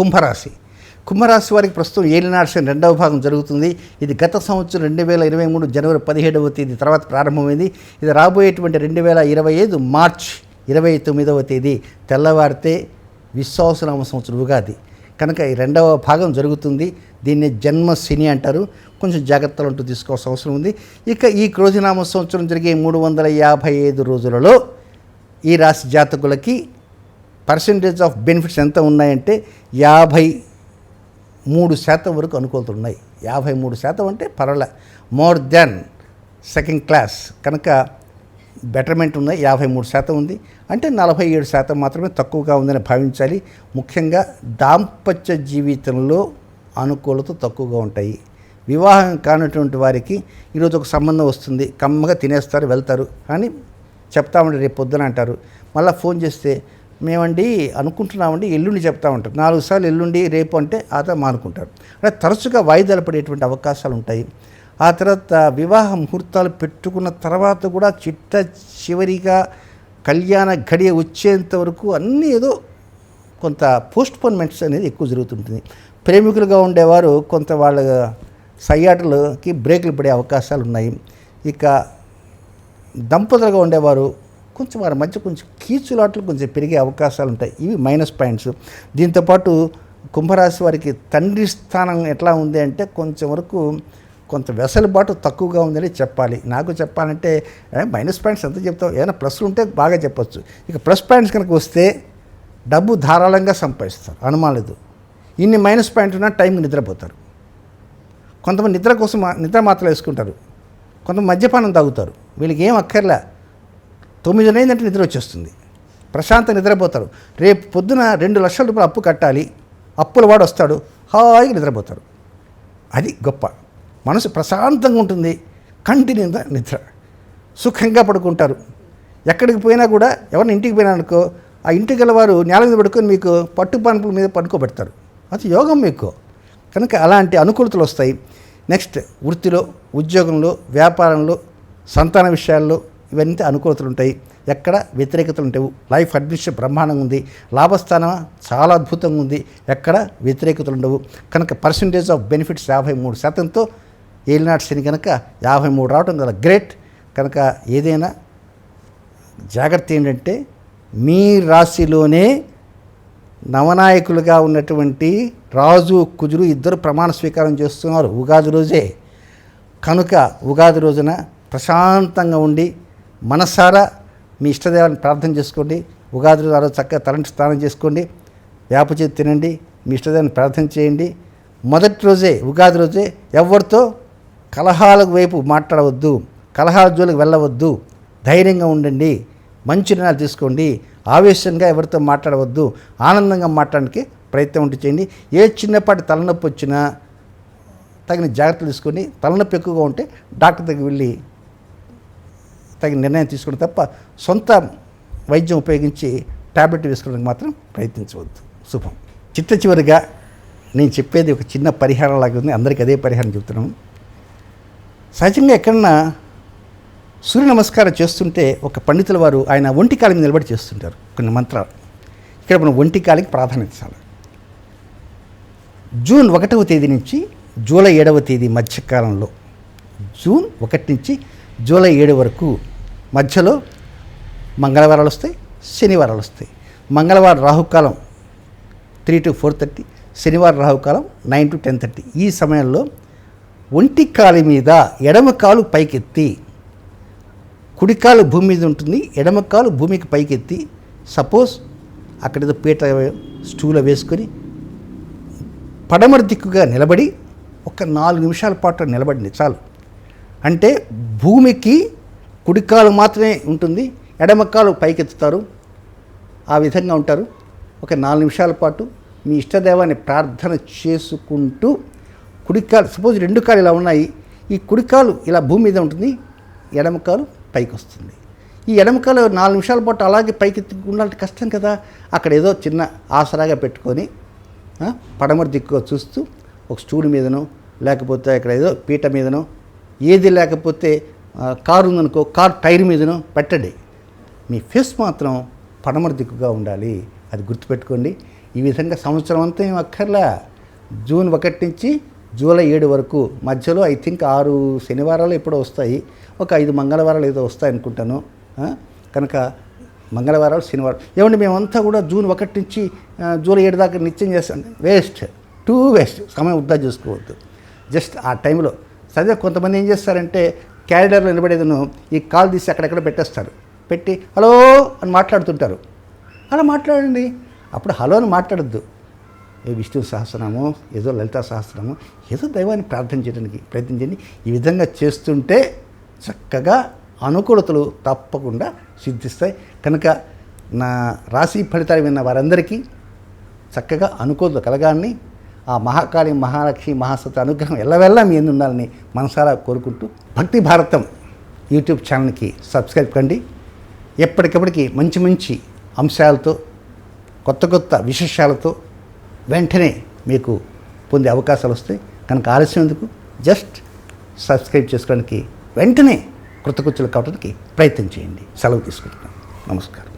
కుంభరాశి. కుంభరాశి వారికి ప్రస్తుతం ఏలినాడ్సిన రెండవ భాగం జరుగుతుంది. ఇది గత సంవత్సరం రెండు వేల ఇరవై మూడు జనవరి పదిహేడవ తేదీ తర్వాత ప్రారంభమైంది. ఇది రాబోయేటువంటి రెండు వేల ఇరవై ఐదు మార్చ్ ఇరవై తొమ్మిదవ తేదీ. తెల్లవారితే విశ్వాసనామ సంవత్సరం ఉగాది. కనుక ఈ రెండవ భాగం జరుగుతుంది. దీన్ని జన్మ శని అంటారు. కొంచెం జాగ్రత్తలు అంటూ తీసుకోవాల్సిన అవసరం ఉంది. ఇక ఈ క్రోధినామ సంవత్సరం జరిగే మూడు వందల యాభై ఐదు రోజులలో ఈ రాశి జాతకులకి పర్సంటేజ్ ఆఫ్ బెనిఫిట్స్ ఎంత ఉన్నాయంటే యాభై మూడు శాతం వరకు అనుకూలతలు ఉన్నాయి. యాభై మూడు శాతం అంటే పర్వాలే. మోర్ దెన్ సెకండ్ క్లాస్ కనుక బెటర్మెంట్ ఉన్నాయి. యాభై మూడు శాతం ఉంది. అంటే నలభై ఏడు శాతం మాత్రమే తక్కువగా ఉందని భావించాలి. ముఖ్యంగా దాంపత్య జీవితంలో అనుకూలత తక్కువగా ఉంటాయి. వివాహం కానటువంటి వారికి ఈరోజు ఒక సంబంధం వస్తుంది. కమ్మగా తినేస్తారు వెళ్తారు కానీ చెప్తామంటే రేపు పొద్దున అంటారు. మళ్ళీ ఫోన్ చేస్తే మేమండి అనుకుంటున్నామండి ఎల్లుండి చెప్తా ఉంటారు నాలుగు సార్లు ఎల్లుండి రేపు అంటే ఆ తర్వాత మానుకుంటారు. అంటే తరచుగా వాయిదాలు పడేటువంటి అవకాశాలు ఉంటాయి. ఆ తర్వాత వివాహ ముహూర్తాలు పెట్టుకున్న తర్వాత కూడా చిట్ట చివరిగా కళ్యాణ గడియ వచ్చేంత వరకు అన్నీ ఏదో కొంత పోస్ట్పోన్మెంట్స్ అనేది ఎక్కువ జరుగుతుంటుంది. ప్రేమికులుగా ఉండేవారు కొంత వాళ్ళ సయ్యాటలకి బ్రేకులు పడే అవకాశాలు ఉన్నాయి. ఇక దంపతులుగా ఉండేవారు కొంచెం వారి మధ్య కొంచెం కీచులాట్లు కొంచెం పెరిగే అవకాశాలు ఉంటాయి. ఇవి మైనస్ పాయింట్స్. దీంతోపాటు కుంభరాశి వారికి తండ్రి స్థానం ఎట్లా ఉంది అంటే కొంచెం వరకు కొంత వెసలుబాటు తక్కువగా ఉందని చెప్పాలి. నాకు చెప్పాలంటే మైనస్ పాయింట్స్ ఎంత చెప్తావు? ఏదైనా ప్లస్లు ఉంటే బాగా చెప్పొచ్చు. ఇక ప్లస్ పాయింట్స్ కనుక వస్తే డబ్బు ధారాళంగా సంపాదిస్తారు. అనుమానం లేదు. ఇన్ని మైనస్ పాయింట్ ఉన్నా టైంకి నిద్రపోతారు. కొంతమంది నిద్ర కోసం నిద్ర మాత్రలు వేసుకుంటారు. కొంతమంది మద్యపానం తాగుతారు. వీళ్ళకి ఏం అక్కర్లే? తొమ్మిది అయిందంటే నిద్ర వచ్చేస్తుంది. ప్రశాంత నిద్రపోతారు రేపు పొద్దున రెండు లక్షల రూపాయలు అప్పు కట్టాలి. అప్పుల వాడు వస్తాడు. హాయిగా నిద్రపోతారు అది గొప్ప. మనసు ప్రశాంతంగా ఉంటుంది. కంటి నింద నిద్ర. సుఖంగా పడుకుంటారు. ఎక్కడికి పోయినా కూడా ఎవరిని ఇంటికి పోయినా అనుకో ఆ ఇంటికి గలవారు నేల మీద పడుకొని మీకు పట్టు పనుపుల మీద పడుకోబెడతారు. అది యోగం మీకు. కనుక అలాంటి అనుకూలతలు వస్తాయి. నెక్స్ట్ వృత్తిలో ఉద్యోగంలో వ్యాపారంలో సంతాన విషయాల్లో ఇవన్నీ అనుకూలతలు ఉంటాయి. ఎక్కడ వ్యతిరేకతలు ఉంటాయి లైఫ్ అడ్మినిస్ట్రేషన్ బ్రహ్మాండంగా ఉంది. లాభస్థానం చాలా అద్భుతంగా ఉంది. ఎక్కడ వ్యతిరేకతలు ఉండవు. కనుక పర్సంటేజ్ ఆఫ్ బెనిఫిట్స్ యాభై మూడు శాతంతో ఏలినాటి శని కనుక యాభై మూడు రావడం కదా గ్రేట్. కనుక ఏదైనా జాగ్రత్త ఏంటంటే మీ రాశిలోనే నవనాయకులుగా ఉన్నటువంటి రాజు కుజులు ఇద్దరు ప్రమాణ స్వీకారం చేస్తున్నారు. ఉగాది రోజే. కనుక ఉగాది రోజున ప్రశాంతంగా ఉండి మనసారా మీ ఇష్టదేవాన్ని ప్రార్థన చేసుకోండి. ఉగాది రోజు రోజు చక్కగా తలంటి స్నానం చేసుకోండి. వేప చేతి తినండి. మీ ఇష్టదేవాన్ని ప్రార్థన చేయండి. మొదటి రోజే ఉగాది రోజే ఎవరితో? కలహాల వైపు మాట్లాడవద్దు. కలహాల జోలికి వెళ్ళవద్దు. ధైర్యంగా ఉండండి. మంచి నిర్ణయాలు తీసుకోండి. ఆవేశంగా ఎవరితో మాట్లాడవద్దు. ఆనందంగా మాట్లాడడానికి ప్రయత్నం ఉంటే చేయండి. ఏ చిన్నపాటి తలనొప్పి వచ్చినా తగిన జాగ్రత్తలు తీసుకొని తలనొప్పి ఎక్కువగా ఉంటే డాక్టర్ దగ్గరికి వెళ్ళి తగిన నిర్ణయం తీసుకోవడం తప్ప సొంత వైద్యం ఉపయోగించి టాబ్లెట్ వేసుకోవడానికి మాత్రం ప్రయత్నించవద్దు. శుభం. చిట్ట చివరిగా నేను చెప్పేది ఒక చిన్న పరిహారం లాగా ఉంది. అందరికీ అదే పరిహారం చెబుతున్నాను సహజంగా ఎక్కడన్నా సూర్య నమస్కారం చేస్తుంటే ఒక పండితుల వారు ఆయన ఒంటి కాలి మీద నిలబడి చేస్తుంటారు. కొన్ని మంత్రాలు. ఇక్కడ మనం ఒంటి కాలికి ప్రాధాన్యత ఇవ్వాలి జూన్ ఒకటవ తేదీ నుంచి జూలై ఏడవ తేదీ మధ్యకాలంలో జూన్ ఒకటి నుంచి జూలై ఏడు వరకు మధ్యలో మంగళవారాలు వస్తాయి శనివారాలు వస్తాయి. మంగళవారం రాహుకాలం త్రీ టు ఫోర్ థర్టీ శనివారం రాహుకాలం నైన్ టు టెన్ థర్టీ ఈ సమయంలో ఒంటి కాలు మీద ఎడమ కాలు పైకెత్తి కుడికాలు భూమి మీద ఉంటుంది ఎడమ కాలు భూమికి పైకెత్తి సపోజ్ అక్కడ ఏదో పీట స్టూలో వేసుకొని పడమర దిక్కుగా నిలబడి ఒక నాలుగు నిమిషాల పాటు నిలబడింది చాలు. అంటే భూమికి కుడికాలు మాత్రమే ఉంటుంది ఎడమకాలు పైకెత్తుతారు. ఆ విధంగా ఉంటారు. ఒక నాలుగు నిమిషాల పాటు మీ ఇష్టదేవాన్ని ప్రార్థన చేసుకుంటూ కుడికాలు సపోజ్ రెండు కాలు ఇలా ఉన్నాయి ఈ కుడికాలు ఇలా భూమి మీద ఉంటుంది ఎడమకాలు పైకి వస్తుంది ఈ ఎడమకాలు నాలుగు నిమిషాల పాటు అలాగే పైకి ఉండాలంటే కష్టం కదా. అక్కడ ఏదో చిన్న ఆసరాగా పెట్టుకొని పడమరు దిక్కు దిక్కుగా చూస్తూ ఒక స్టూల్ మీదనో లేకపోతే ఇక్కడ ఏదో పీట మీదనో ఏది లేకపోతే కారు ఉందనుకో కారు టైర్ మీదను పెట్టండి. మీ ఫేస్ మాత్రం పడమర దిక్కుగా ఉండాలి. అది గుర్తుపెట్టుకోండి. ఈ విధంగా సంవత్సరం అంతా ఏం అక్కర్లా. జూన్ ఒకటి నుంచి జూలై ఏడు వరకు మధ్యలో ఐ థింక్ ఆరు శనివారాలు ఎప్పుడో వస్తాయి. ఒక ఐదు మంగళవారాలు ఏదో వస్తాయి అనుకుంటాను. కనుక మంగళవారాలు శనివారం ఏమంటే మేమంతా కూడా జూన్ ఒకటి నుంచి జూలై ఏడు దాకా నిత్యం చేస్తాం. వేస్ట్. Too waste. సమయం వృద్ధా చేసుకోవద్దు. జస్ట్ ఆ టైంలో. సరే కొంతమంది ఏం చేస్తారంటే క్యారిడర్లో నిలబడేదను ఈ కాల్ తీసి అక్కడెక్కడ పెట్టేస్తారు పెట్టి హలో అని మాట్లాడుతుంటారు. అలా మాట్లాడండి. అప్పుడు హలో అని మాట్లాడద్దు. ఏ విష్ణు సహస్రనామో ఏదో లలిత సహస్రనామో ఏదో దైవాన్ని ప్రార్థన చేయడానికి ప్రయత్నించండి ఈ విధంగా చేస్తుంటే చక్కగా అనుకూలతలు తప్పకుండా సిద్ధిస్తాయి. కనుక నా రాశి ఫలితాలు విన్న వారందరికీ చక్కగా అనుకూలత కలగాన్ని ఆ మహాకాళి మహాలక్ష్మి మహాసత అనుగ్రహం ఎల్లవెల్లా మీ ఉండాలని మనసారా కోరుకుంటూ భక్తి భారతం యూట్యూబ్ ఛానల్కి సబ్స్క్రైబ్ కండి. ఎప్పటికప్పటికి మంచి మంచి అంశాలతో కొత్త కొత్త విశేషాలతో వెంటనే మీకు పొందే అవకాశాలు వస్తాయి. కనుక ఆలస్యం ఎందుకు? జస్ట్ సబ్స్క్రైబ్ చేసుకోవడానికి వెంటనే కృతకృత్యులు కావడానికి ప్రయత్నం చేయండి. సెలవు తీసుకుంటున్నాను నమస్కారం.